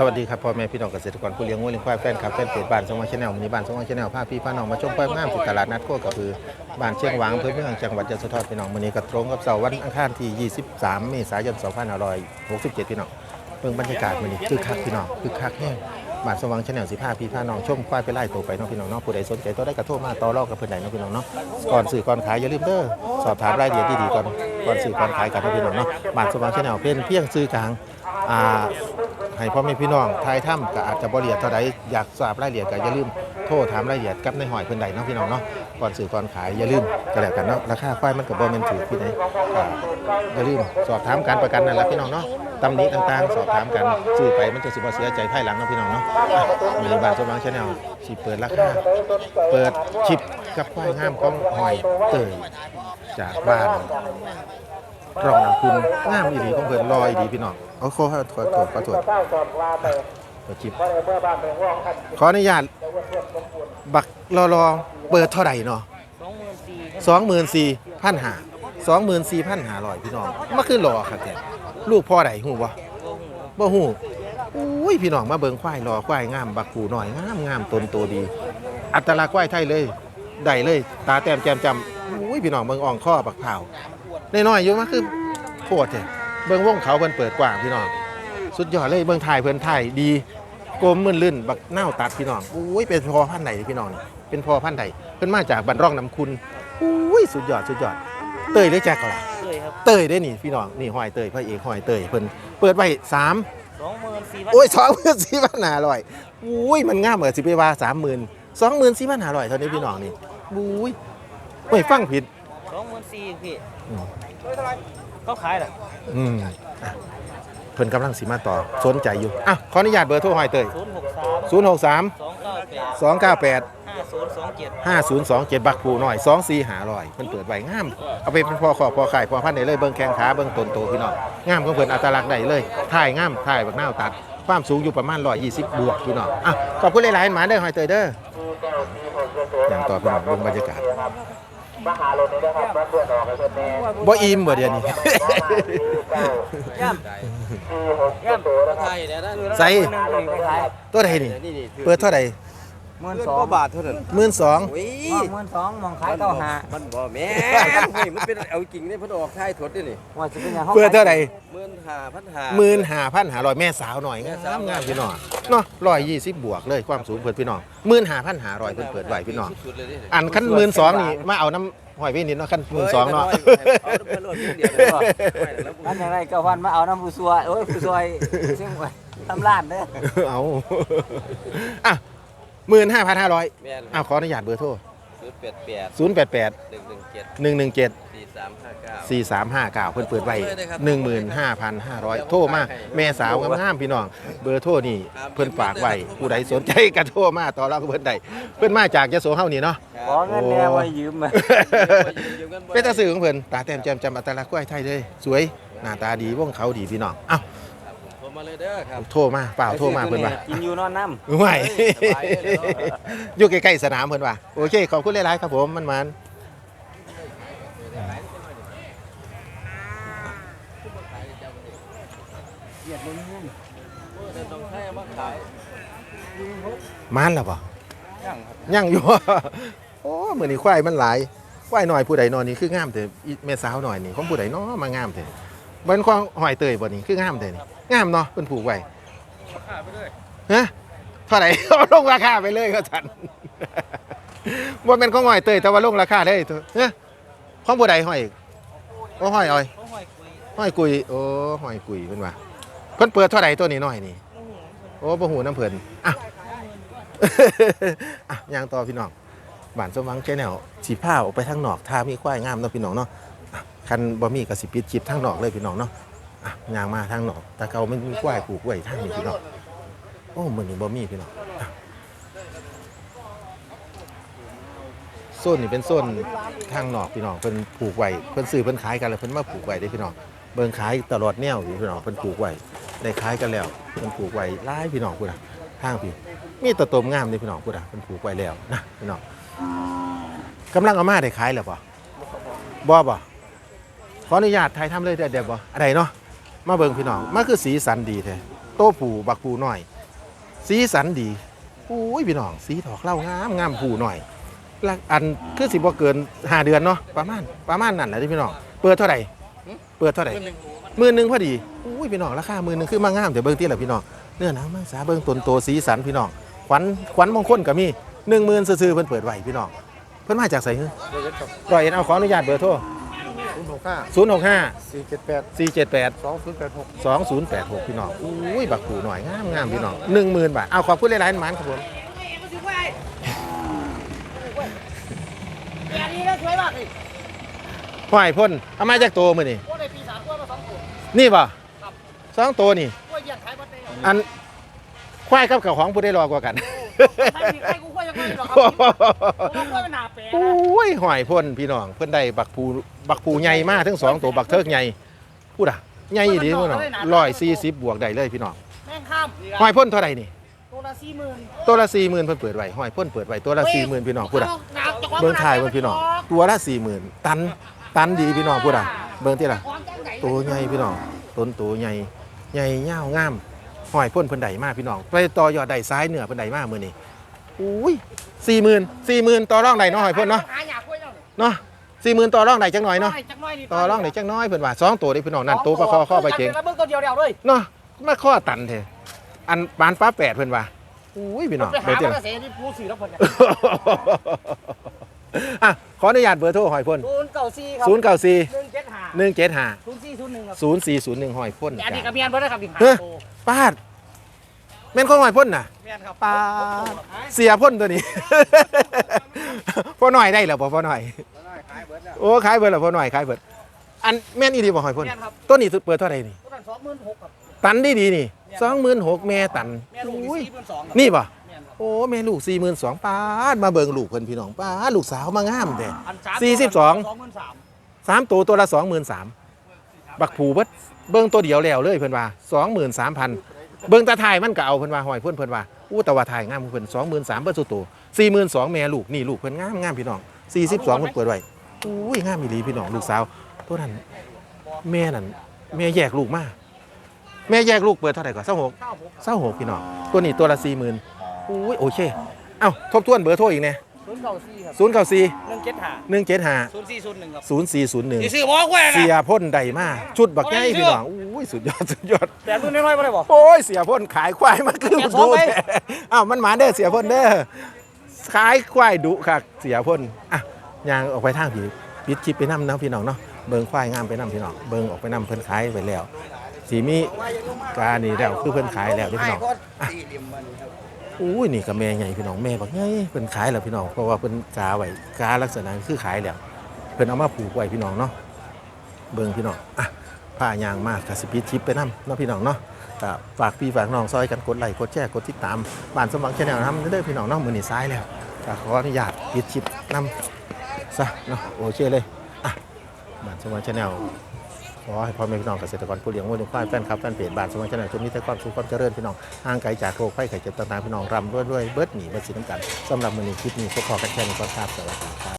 สวัสดีครับพ่อแม่พี่น้องเกษตรกรผู้เลี้ยงวัวเลี้ยงควายแฟนคลับแฟนเพจบ้านสมองชาแนลวันนี้บ้านสมองชาแนลพาพี่พาน้องมาชมควายงามที่ตลาดนัดโคกระพือบ้านเชียงหวางอำเภอเมืองจังหวัดยะโสธรพี่น้องวันนี้ก็ตรงกับเสาร์วันอังคารที่ 23 เมษายน 2567 พี่น้องเบิ่งบรรยากาศมันนี่คือคักพี่น้องคือคักแห้งบ้านสว่างชาแนลสิพาพี่พาน้องชมควายไปไล่ตัวไปน้องพี่น้องเนาะผู้ใดสนใจตัวได้กระโทรมาต่อรองกับเพื่อนใดน้องพี่น้องเนาะก่อนสื่อก่อนขายอย่าลืมเด้อสอบถามรายละเอียดดีๆก่อนก่อนสื่อก่อนขายกันน้องพี่น้องเนาะบ้านสว่างชาแนลเป็นเพียงซื้อกลางอ่า ให้พ่อแม่พี่น้องทายถ้ำก็อาจจะบ่ละเอียดเท่าใดอยากทราบรายละเอียดก็อย่าลืมโทรถามรายละเอียดกับในหอยเพิ่นใดเนาะพี่น้องเนาะก่อนซื้อก่อนขายอย่าลืมก็แล้วกันเนาะราคาควายมันก็บ่แม่นถูกที่ไหนก็อย่าลืมสอบถามการประกันนั่นแหละพี่น้องเนาะตำหนิต่างๆ สอบถามกันซื้อไปมันจะสิบ่เสียใจภายหลังเนาะพี่น้องเนาะมีบานสว่างชาแนลสิเปิดราคาเปิดชิปกับควายงามของหอยเตยจากบ้าน ร่องน้ำคุณงามอีหลีของเพิ่นลอยดีพี่น้องเอาขอขอโทษขอโทษขอจิบขออนุญาตบักรอรอเปิดเท่าไหร่เนาะสองหมื่นสี่พันหาสองหมื่นสี่พันหาร้อยพี่น้องมาคือรอครับแกลูกพ่อใดหูบ่บ่หูอุ้ยพี่น้องมาเบิ่งควายรอควายงามบักกูหน่อยงามงามตนโตดี อัตลักษณ์ควายไทยเลยได้เลย ตาแต้มแจ่มจำอุ้ยพี่น้องเบิ่งอ่องข้อบักเผา น้อยๆอยู่มาคือโคตรเลยเบิ่งวงเขาเพิ่นเปิดกว้างพี่น้อง สุดยอดเลยเบิ่งถ่ายเพิ่นถ่ายดีโกมมื่นลื่นบักเน่าวตัดพี่น้องอุ้ยเป็นพอพันธุ์ไหนพี่น้องนี่เป็นพอพันธุ์ไหนเพิ่นมาจากบันร่องน้ำคุณอุ้ยสุดยอดสุดยอด เตยเลยแจ็คก็ล่ะเลยครับเตยได้นี่พี่น้องนี่ห้อยเตยพระเอกห้อยเตยเพิ่นเปิดไว้สาม สองหมื่นสี่พันโอ้ยสองหมื่นสี่พันห้าร้อยอุ้ย มันงามเหมือนสิไปว่าสามหมื่นสองหมื่นสี่พันห้าร้อยเท่านี้พี่น้องนี่อุ้ยไม่ฟังผิดสองห มื่นสี่พี่อืมเขาขายเหรออืมอะเพิ่นกำลังสิมาต่อสนใจอยู่อะขออนุญาตเบอร์โทรหอยเตยศูนย์หกสาม063 สองเก้าแปด298 ห้าศูนย์สองเจ็ด5027 บักผูหน่อย 24หาร้อยเพิ่นเปิดไว้งาม เอาไปเป็นพ่อขอบพ่อขายพ่อพันธุ์ได้เลยเบิ่งแข้งขาเบิ่งต้นโตพี่น้องงามของเพิ่นอัตลักษณ์ได้เลยถ่ายงามถ่ายบักนาวตัด ความสูงอยู่ประมาณ 120 บวกพี่น้องอะขอบคุณหลายๆหมาเด้อหอยเตยเด้ออย่างต่อพี่น้องเบิ่งบรรยากาศ บ่อิ่มบ่เดี๋ยวนี้ ย่ำย่ำไทยเนี่ยนะใส่หนึ่งไปขายตัวใดนี่ เปิดเท่าใด หมื่นเงินสอก็งบาทเท่านั้นหมื่นสองโอ้ยหมื่นสองมองขายเก้าหามันบ่แม่นเฮ้ยมันเป็นเอาจริงเนี่ยเพิ่นออกท้ายถดด้วยนี่ว่าจะเป็นอย่างเปิดเท่าใดหมื่นห้าพันห้าหมื่นห้าพันหาร้อยแม่สาวหน่อยงามงามพี่น้องเนาะร้อยยี่สิบบวกเลยความสูงเพิ่นพี่น้องหมื่นห้าพันหาร้อยเพิ่นเปิดไว้พี่น้องสุดเลยนี่อันขั้นหมื่นสองนี่มาเอาน้ำหอยพี่นิดเนาะขั้นหมื่นสองเนาะเอาเพิ่นโลดเพียงเดียวเลยว่ะแล้วนั่นอย่างไรเก้าพันมาเอาน้ำผู้ซวยโอ้ยผู้ซวยเชียงใหม่ทำร้านเด้อเอาอะ หมื่นห้าพันห้าร้อยแม่นอ้าวขออนุญาตเบอร์โทรศูนย์แปดแปดศูนย์แปดแปดหนึ่งหนึ่งเจ็ดหนึ่งหนึ่งเจ็ด สี่สามห้าเก้าสี่สามห้าเก้าเพิ่นเปิดไว้หนึ่งหมื่นห้าพันห้าร้อยโทรมาแม่สาวงามๆพี่น้อง เบอร์โทรนี่เพิ่นฝากไว้ ผู้ใดสนใจก็โทรมาต่อเราก็เพิ่นได้เพิ่นมาจากยโสเฮานี่เนาะ ขอเงินแน่ไว้ยืมมา เป็นตาสื่อของเพิ่นตาแต้มแจ่มจำอัตลักษณ์กล้วยไทยเลย สวย หน้าตาดีวงเขาดีพี่น้องเอ้าผมมา เลยเด้อครับโทรมาเปล่าโทรมาเพิ่นว่ากินอยู่นอนน้ำไม่สบายเลยเนาะอยู่ใกล้ๆสนามเพิ่นว่าโอเคขอบคุณหลายๆครับผมมันมันต้องใช้เอามาขายมันแล้วบ่ย่างครับยังอยู่โอ้มื้อนี้ควายมันหลายควายหน่อยผู้ใดนอนนี่คืองามแต่อีแม่สาวหน่อยนี่ของผู้ใดน้อมางามแต่บ่เป็นของหอยเตยบ่นี่คืองามแต่นี่ งามเนาะเพิ่นผูกไว้ขายไปเลยฮะเท่าไหร่เอาลงราคาไปเลยก็ทันว่าเป็นของหอยเตยแต่ว่าลงราคาได้เถอะเนี่ยของบัวใดหอยโอ้หอยอ้อยหอยกุยโอ้หอยกุยเป็นว่าเพิ่นเปิดเท่าไหร่ตัวนี้น้อยนี่โอ้บ่หูน้ำเพิ่นอะอะย่างต่อพี่น้องบ้านสมหวังแชนแนลสีผ้าออกไปทางนอกถ้ามีควายงามเนาะพี่น้องเนาะอะคันบ่มีก็สิปิดคลิปทางนอกเลยพี่น้องเนาะ อะยางมาทางหนอกแต่เก่ามันมีควายผูกไว้ทางนี้พี่น้องโอ้มือนี้บ่มีพี่น้องอะโซนนี่เป็นโซนทางนอกพี่น้องเพิ่นผูกไว้เพิ่นซื้อเพิ่นขายกันแล้วเพิ่นมาผูกไว้ได้พี่น้องเบิ่งขายตลอดแนวอยู่พี่น้องเพิ่นผูกไว้ได้ขายกันแล้วเพิ่นผูกไว้หลายพี่น้องพุ่นน่ะทางพี่มีตะตมงามนี่พี่น้องพุ่นน่ะเพิ่นผูกไว้แล้วนะพี่น้องกำลังเอามาได้ขายแล้วบ่บ่บ่ขออนุญาตถ่ายทำเลยเด้อเดี๋ยวบ่อะไรเนาะ มาเบิ่งพี่น้องมาคือสีสันดีแท้โตผูบักผูหน่อย สีสันดีโอ้ยพี่น้อง สีดอกเหล่างามงามผูหน่อยละอันคือสิบ่เกินห้าเดือนเนาะประมาณประมาณนั้นแหละที่พี่น้องเปิดเท่าไหร่เปิดเท่าไหร่หมื่นหนึ่งพอดีอุ้ยพี่น้องราคาหมื่นหนึ่งคือมางามแต่เบิ่งที่ละพี่น้องเนื้อหนังมังสาเบิ่งต้นโตสีสันพี่น้องขวัญขวัญมงคลก็มีหนึ่งหมื่นซื่อๆเพิ่นเปิดไว้พี่น้องเพิ่นมาจากไสเฮ้ยร้อยเอ็ดเอาขออนุญาตเบอร์โทรศูนย์ หกห้าศูนย์หกห้าสี่เจ็ดแปดสี่เจ็ดแปดสองศูนย์แปดหกสองศูนย์แปดหกพี่น้องอุ้ย บักผูหน่อย งามงามพี่น้องหนึ่งหมื่นบาท เอาขอบคุณหลายๆหมันครับผม อันนี้ก็สวยมากเลยห้อยพ่นเอามาจากตัวมือนี่พวกในปีสามกล้วยมาสองตัวนี่ป่ะสองตัวนี่ กล้วยเยี่ยงขายหมดเลยอันควายกับกับของผู้ได้รอกว่ากัน ใครมีใครกู กล้วยยังไม่หรอกครับผมกล้วยมันหนาแปลนะอุ้ยห้อยพ่นพี่น้องเพิ่นได้บักผูบักผูใหญ่มากทั้งสองตัวบักเทิกใหญ่พูดอะใหญ่ดีพี่น้องร้อยสี่สิบบวกได้เลยพี่น้องแม่งข้ามห้อยพ่นเท่าไหร่นี่ตัวละสี่หมื่นตัวละสี่หมื่นเพิ่นเปิดไว้ห้อยพ่นเปิดไว้ตัวละสี่หมื่นพี่น้องพูดอะเบิ้งถ่ายเบิ้งพี่น้องตัวละสี่หมื่นตันตันดีพี่น้องพูดอะเบิ้งที่ละตัวใหญ่พี่น้องต้นตัวใหญ่ใหญ่ยาวงามหอยพ่นเพิ่นใดมากพี่น้องไปต่อยอดใดซ้ายเหนือเพิ่นใดมากมือนี้ อุ้ยสี่หมื่นสี่หมื่นต่อร่องใดเนาะหอยพ่นเนาะหาอยากกล้วยเนาะเนาะสี่หมื่นต่อร่องใดจังหน่อยเนาะจักหน่อยนี่ต่อร่องใดจังน้อยเพิ่นว่าสองตัวนี่พี่น้องนั่นตัวปลาคอข้อไปเก่งแล้วเบิ้งตัวเดียวเดียวเลยเนาะมาข้อตันเถอะอันปานฟ้าแปดเพิ่นว่าอุ้ยพี่น้องไปหาเบิ่งที่เกละษตรที่ผู้สื่อแล้วคนเนี่ยอะขออนุญาตเบอร์โทรหอยพ่นศูนย์เก้าสี่ครับศูนย์เก้าสี่หนึ่งเจ็ดห้าหนึ่งเจ็ดห้าศูนย์สี่ศูนย์หนึ่งครับศูนย์สี่ศูนย์หนึ่งหอยพ่นแต่อันนี้จ้ะกับเมียนเบิ้งนะครับอีกห้าเฮ้ยตัวปาดแม่นของหอยพ่นน่ะเมียนครับปาดเสียพ่นตัวนี้ พ่อหน่อยได้เหรอพ่อหน่อยโอ้ขายเบิดเหรอพ่อหน่อยขายเบิด อันแม่นอีดีบ่หอยพ่นเมียนครับต้นนี้เปิดเท่าไหร่นี่ตัวนั้นสองหมื่นหกครับตันดีดีนี่สองหมื่นหกแม่ตันเมียนลูกอุ้ยสี่หมื่นสองครับนี่ป่ะเมียนครับ โอ้แม่ลูกสี่หมื่นสองปาดมาเบิ่งลูกเพิ่นพี่น้องปาดลูกสาวมางามแต่ อันสามสี่สิบสอง สองหมื่นสามสามตัวตัวละสองหมื่นสามบักผูเบิดเบิ่งตัวเดียวแล้วเลยเพิ่นว่าสองหมื่นสามพัน เบิ่งตาถ่ายมันก็เอาเพิ่นว่าหอยเพิ่นเพิ่นว่าอู้ต่ว่าถ่ายงามเพิ่นสองหมื่นสามเบิดสุดตัวสี่หมื่นสองแม่ลูกนี่ลูกเพิ่นงามงามพี่น้องสี่สิบสองเพิ่นเปิดไว้อุ้ยงามอีหลีพี่น้องลูกสาวตัวนั้นแม่นั่นแม่แยกลูกมาแม่แยกลูกเปิดเท่าไหร่ก่อนเศร้าหกเก้าหกเศร้าหกพี่น้องตัวนี้ตัวละสี่หมื่นอุ้ยโอเคเอ้าทบทวนเบอร์โทรอีกเนี่ย ศูนย์เก้าสี่ครับศูนย์เก้าสี่หนึ่งเจ็ดห้าหนึ่งเจ็ดห้าศูนย์สี่ศูนย์หนึ่งครับศูนย์สี่ศูนย์หนึ่งสี่ซื้อบอกว่าเสียพ่นใดมาชุดบักใหญ่พี่น้องอุ้ยสุดยอดสุดยอดแต่รุ่นน้อยๆไม่ได้บอก โอ้ยเสียพ่นขายควายมันคือแกะสองดูไปแท้อ้าวมันหมาเด้อเสียพ่นเด้อขายควายดุค่ะเสียพ่นอะยางออกไปทางผีปิดชิปไปนํนะพี่น้องเนาะเบิ่งควายงามไปนํพี่น้องเบิ่งออกไปนํเพิ่นขายไปแล้วสีมีกานี่แล้วคือเพิ่นขายแล้วเด้อพี่น้องอะ อุ้ยนี่ก็แม่ใหญ่พี่น้องแม่บักใหญ่เพิ่นขายแล้วพี่น้องเพราะว่าเพิ่นกาไว้กาลักษณะคือขายแล้วเพิ่นเอามาผูกไว้พี่น้องเนาะเบิ่งพี่น้องอะผ้ายางมากกสิปีทิปไปนำเนาะพี่น้องเนาะฝากพี่ฝากน้องซอยกันกดไลค์กดแชร์กดติดตามบ้านสมหวังแชนแนลทำเด้อพี่น้องเนาะมือนี่ซ้ายแล้วขออนุญาตปิดชิปนำซะเนาะโอเคเลยอะบ้านสมหวังแชนแนล ขอให้พ่อแม่พี่น้องเกษตรกรผู้เลี้ยงวัวเลี้ยงควายแฟนคลับแฟนเพจบ้านสมหวังแชนแนลจนมีแต่ความสุขความเจริญพี่น้องห่างไกลจากโรคภัยไข้เจ็บต่างๆพี่น้องร่ำรวยด้วยเบิดหนีเบิดสีน้ำกันสำหรับมือนี้คลิปนี้พวกขอกันแค่นี้ก็ทราบสวัสดีครับ